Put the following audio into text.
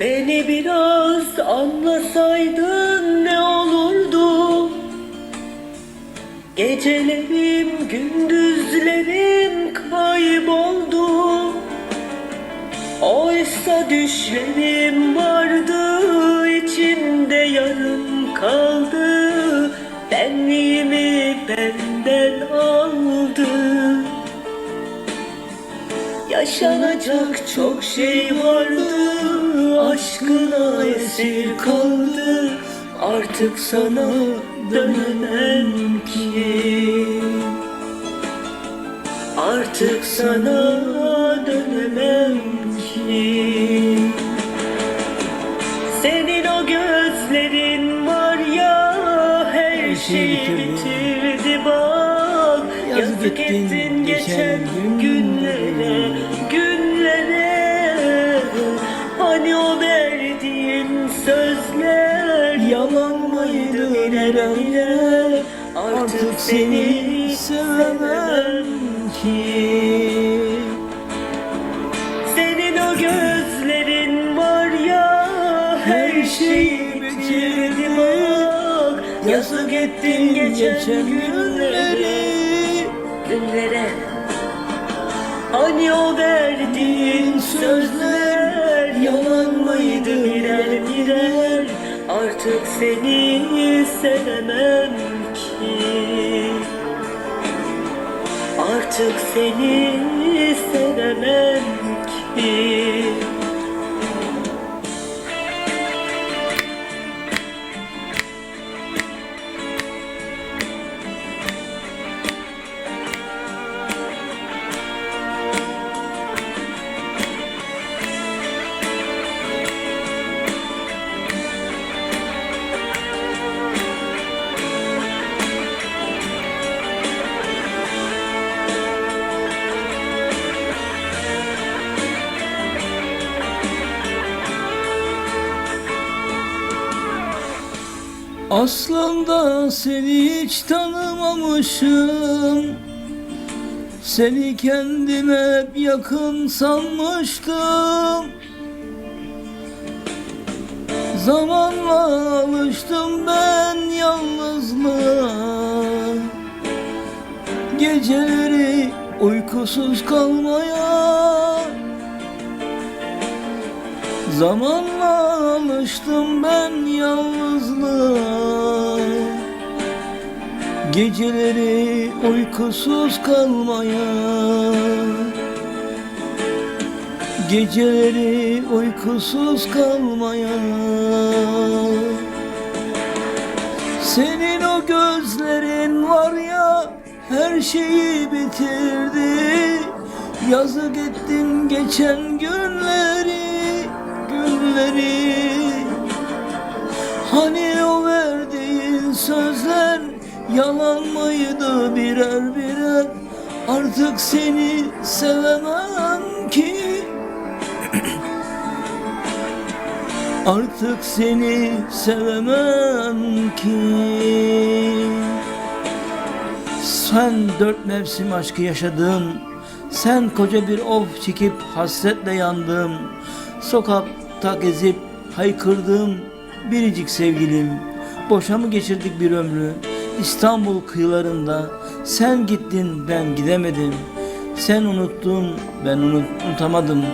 Beni biraz anlasaydın ne olurdu? Gecelerim gündüzlerim kayboldu. Oysa düşlerim vardı içimde yarım kaldı. Benliğimi Yaşanacak çok şey vardı. Aşkına esir kaldı. Artık sana dönemem ki. Artık sana dönemem ki. Senin o gözlerin var ya Her şeyi bitirdi. bak. Yazık ettin geçen günlere sözler Yalan mıydı birer Artık seni sevemem ki. Senin o gözlerin var ya Her şeyi bitirdi bak. Yazık ettin geçen günleri. Günlere. Hani o verdiğin sözler Yalan mıydı Artık seni sevemem ki. Artık seni sevemem ki Aslında seni hiç tanımamışım. Seni kendime hep yakın sanmıştım. Zamanla alıştım ben yalnızlığa. Geceleri uykusuz kalmaya Zamanla alıştım ben yalnızlığa. Geceleri uykusuz kalmaya. Geceleri uykusuz kalmaya. Senin o gözlerin var ya her şeyi bitirdi. Yazık ettin geçen günleri yalan mıydı birer birer? Artık seni sevemem ki. Artık seni sevemem ki. Sen dört mevsim aşkı yaşadın. Sen koca bir of çekip hasretle yandın. Sokakta gezip haykırdım biricik sevgilim Boşa mı geçirdik bir ömrü İstanbul kıyılarında Sen gittin ben gidemedim. Sen unuttun ben unut, unutamadım